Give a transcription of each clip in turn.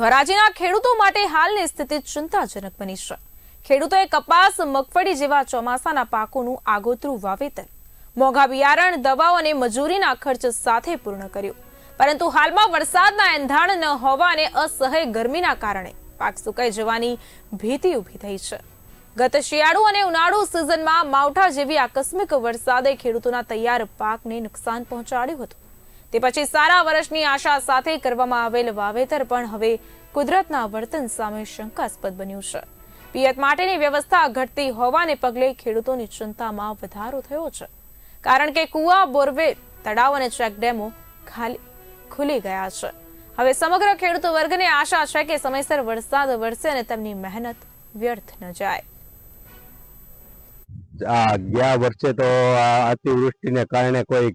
ધોરાજીના ખેડૂતો માટે હાલની સ્થિતિ ચિંતાજનક બની છે. ખેડૂતોએ કપાસ, મગફળી જેવા ચોમાસાના પાકોનું આગોતરું વાવેતર, મોંઘા બિયારણ, દવાઓ અને મજૂરીના ખર્ચ સાથે પૂર્ણ કર્યું. પરંતુ હાલમાં વરસાદના એંધાણ ન હોવા અને અસહ્ય ગરમીના કારણે પાક સુકાઈ જવાની ભીતિ ઊભી થઈ છે. ગત શિયાળુ અને ઉનાળુ સિઝનમાં માવઠા જેવી આકસ્મિક વરસાદે ખેડૂતોના તૈયાર પાકને નુકસાન પહોંચાડ્યું હતું. તે પછી સારા વર્ષની આશા સાથે કરવામાં આવેલ વાવેતર પણ હવે કુદરતના વર્તન સામે શંકાસ્પદ બન્યું છે. પિયત માટેની વ્યવસ્થા ઘટતી હોવાને પગલે ખેડૂતોની ચિંતામાં વધારો થયો છે. કારણ કે કુવા બોરવેલ તળાવ અને ચેકડેમો ખાલી ખુલી ગયા છે. હવે સમગ્ર ખેડૂતો વર્ગને આશા છે કે સમયસર વરસાદ વરસે અને તેમની મહેનત વ્યર્થ ન જાય. ગયા વર્ષે તો અતિવૃષ્ટિને કારણે કોઈ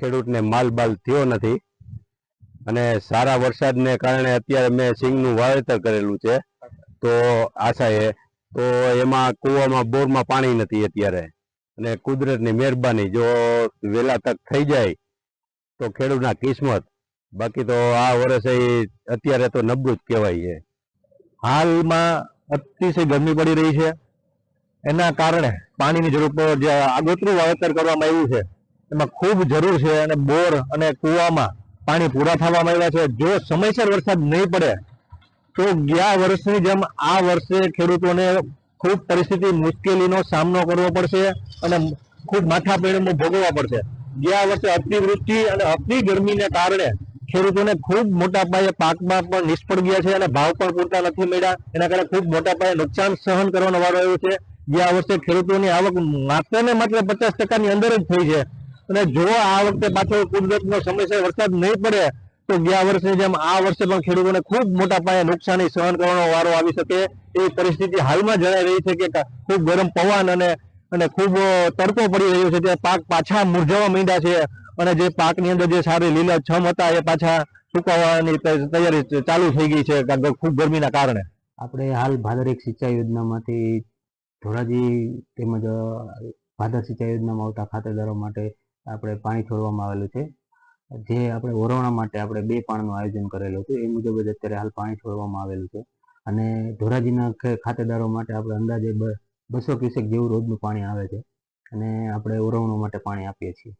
ખેડૂતને માલબાલ થયો નથી. અને સારા વરસાદને કારણે અત્યારે મેં સિંગનું વાવેતર કરેલું છે. તો આશાએ તો એમાં કૂવામાં બોરમાં પાણી નથી અત્યારે. અને કુદરતની મહેરબાની, જો વહેલા તક થઈ જાય, તો ખેડૂતના કિસ્મત. બાકી તો આ વર્ષે અત્યારે તો નબળું જ કહેવાય છે. હાલમાં અતિશય ગરમી પડી રહી છે. એના કારણે પાણીની જરૂર જે આગોતરું વાવેતર કરવામાં આવ્યું છે. એમાં ખૂબ જરૂર છે અને બોર અને કૂવામાં પાણી પૂરા થવામાં આવ્યા છે. જો સમયસર વરસાદ નહીં પડે, તો ગયા વર્ષની જેમ આ વર્ષે ખેડૂતોને ખૂબ પરિસ્થિતિ મુશ્કેલીનો સામનો કરવો પડશે અને ખૂબ માથા પેડમાં ભોગવવા પડશે. ગયા વર્ષે અતિવૃષ્ટિ અને અતિ ગરમીને કારણે ખેડૂતોને ખૂબ મોટા પાયે પાકમાં પણ નિષ્ફળ ગયા છે અને ભાવ પણ પૂરતા નથી મળ્યા. એના કારણે ખૂબ મોટા પાયે નુકસાન સહન કરવાનો વારો આવ્યો છે. ગયા વર્ષે ખેડૂતોની આવક માત્ર ને માત્ર પચાસ ટકાની અંદર જ થઈ છે. અને જો આ વખતે પાછો કુદરતનો સમયસર વરસાદ નહીં પડે, તો ગયા વર્ષની જેમ આ વર્ષે પણ ખેડૂતોને ખૂબ મોટા પાયે નુકસાની સહન કરવાનો વારો આવી શકે એવી પરિસ્થિતિ હાલમાં જણાઈ રહી છે કે ખૂબ ગરમ પવન અને અને ખૂબ તડકો પડી રહ્યો છે, ત્યાં પાક પાછા મુરઝાવા માંડ્યા છે અને જે પાકની અંદર જે સારી લીલા છમ હતા એ પાછા સુકાવવાની તૈયારી ચાલુ થઈ ગઈ છે ખૂબ ગરમીના કારણે. આપણે હાલ ભાદર એક સિંચાઈ યોજનામાંથી ધોરાજી તેમજ ભાદર સિંચાઈ યોજનામાં આવતા ખાતેદારો માટે આપણે પાણી છોડવામાં આવેલું છે. જે આપણે ઓરવણા માટે આપણે બે પાણીનું આયોજન કરેલું હતું. એ મુજબ જ અત્યારે હાલ પાણી છોડવામાં આવેલું છે. અને ધોરાજીના ખાતેદારો માટે આપણે અંદાજે બસો ક્યુસેક જેવું રોજનું પાણી આવે છે. અને આપણે ઓરવણો માટે પાણી આપીએ છીએ.